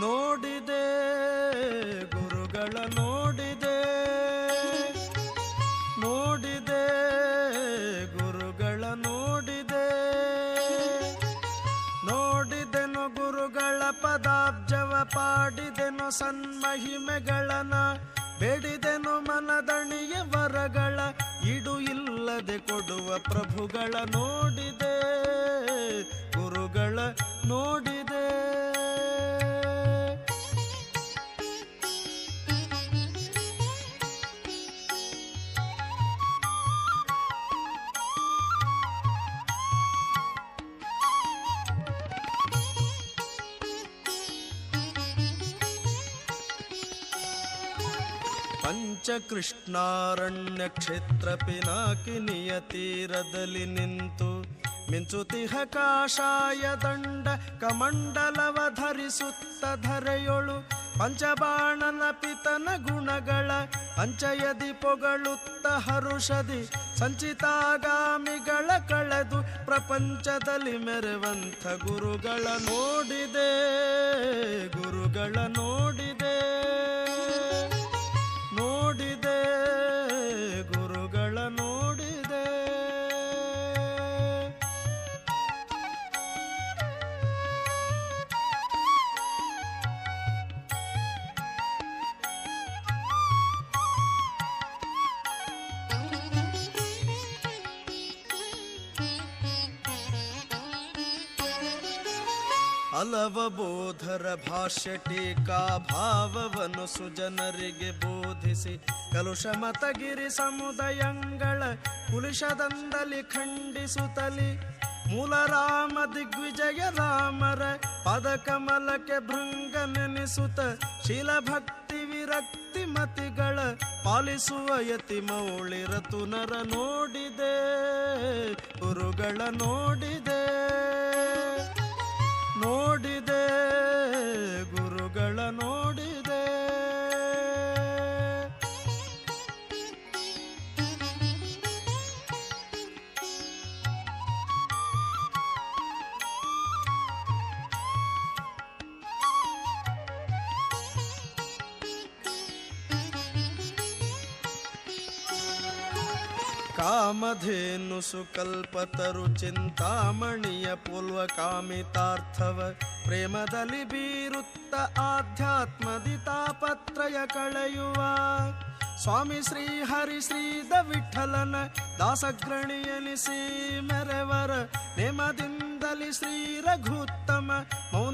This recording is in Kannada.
ನೋಡಿದೆ, ಗುರುಗಳ ನೋಡಿದೆ ನೋಡಿದೆ, ಗುರುಗಳ ನೋಡಿದೆ, ನೋಡಿದೆನು ಗುರುಗಳ ಪದಾಬ್ಜವ, ಪಾಡಿದೆನು ಸನ್ಮಹಿಮೆಗಳನ ಬೇಡಿದೆನು ಮನದಣಿಯ ವರಗಳ, ಇಡು ಇಲ್ಲದೆ ಕೊಡುವ ಪ್ರಭುಗಳ ನೋಡಿದೆ. ಪಂಚಕೃಷ್ಣಾರಣ್ಯ ಕ್ಷೇತ್ರ ಪಿನಾಕಿನಿಯ ತೀರದಲ್ಲಿ ನಿಂತು ಮಿಂಚುತಿಹ ಕಾಷಾಯ ದಂಡ ಕಮಂಡಲವ ಧರಿಸುತ್ತ ಧರೆಯೊಳು ಪಂಚಬಾಣನ ಪಿತನ ಗುಣಗಳ ಪಂಚಯದಿ ಪೊಗಳುತ್ತ ಹರುಷದಿ ಸಂಚಿತಾಗಾಮಿಗಳ ಕಳೆದು ಪ್ರಪಂಚದಲ್ಲಿ ಮೆರೆವಂಥ ಗುರುಗಳ ನೋಡಿದೆ ಗುರುಗಳ ನೋಡಿದೆ. ಹಲವ ಬೋಧರ ಭಾಷ್ಯ ಟೀಕಾ ಭಾವವನ್ನು ಸುಜನರಿಗೆ ಬೋಧಿಸಿ, ಕಲುಷ ಮತಗಿರಿ ಸಮುದಯಂಗಳ ಕುಲಿಶದಂದಲಿ ಖಂಡಿಸುತ್ತಲಿ. ಮೂಲ ರಾಮ ದಿಗ್ವಿಜಯ ರಾಮರ ಪದಕಮಲಕ್ಕೆ ಭೃಂಗ ನೆನೆಸುತ್ತ ಶೀಲ ಭಕ್ತಿ ವಿರಕ್ತಿ ಮತಿಗಳ ಪಾಲಿಸುವ ಯತಿ ಮೌಳಿರತುನರ ನೋಡಿದೆ, ಗುರುಗಳ ನೋಡಿ ಕಾಮಧೇನು ಸುಕಲ್ಪತರು ಚಿಂತಾಮಣಿಯ ಪೂರ್ವ ಕಾಮಿತಾರ್ಥವ ಪ್ರೇಮದಲ್ಲಿ ಬೀರುತ್ತ ಆಧ್ಯಾತ್ಮದಿ ತಾಪತ್ರಯ ಕಳೆಯುವ. ಸ್ವಾಮಿ ಶ್ರೀ ಹರಿ ಶ್ರೀದ ವಿಠಲನ ದಾಸಗ್ರಣಿಯನಿಸಿ ಮೆರೆವರ ನೇಮದಿಂದಲಿ ಶ್ರೀ ರಘುತ್ತಮ ಮೌನ